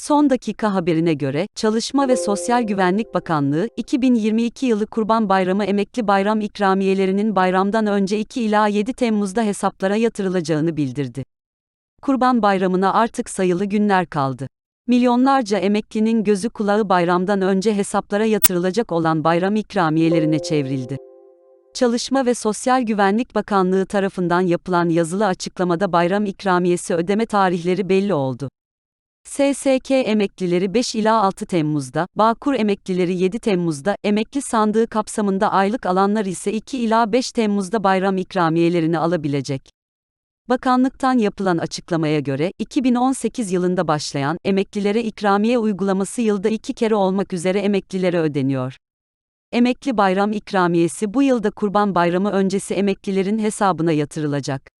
Son dakika haberine göre, Çalışma ve Sosyal Güvenlik Bakanlığı, 2022 yılı Kurban Bayramı emekli bayram ikramiyelerinin bayramdan önce 2 ila 7 Temmuz'da hesaplara yatırılacağını bildirdi. Kurban Bayramı'na artık sayılı günler kaldı. Milyonlarca emeklinin gözü kulağı bayramdan önce hesaplara yatırılacak olan bayram ikramiyelerine çevrildi. Çalışma ve Sosyal Güvenlik Bakanlığı tarafından yapılan yazılı açıklamada bayram ikramiyesi ödeme tarihleri belli oldu. SSK emeklileri 5 ila 6 Temmuz'da, Bağkur emeklileri 7 Temmuz'da, emekli sandığı kapsamında aylık alanlar ise 2 ila 5 Temmuz'da bayram ikramiyelerini alabilecek. Bakanlıktan yapılan açıklamaya göre, 2018 yılında başlayan emeklilere ikramiye uygulaması yılda iki kere olmak üzere emeklilere ödeniyor. Emekli bayram ikramiyesi bu yılda Kurban Bayramı öncesi emeklilerin hesabına yatırılacak.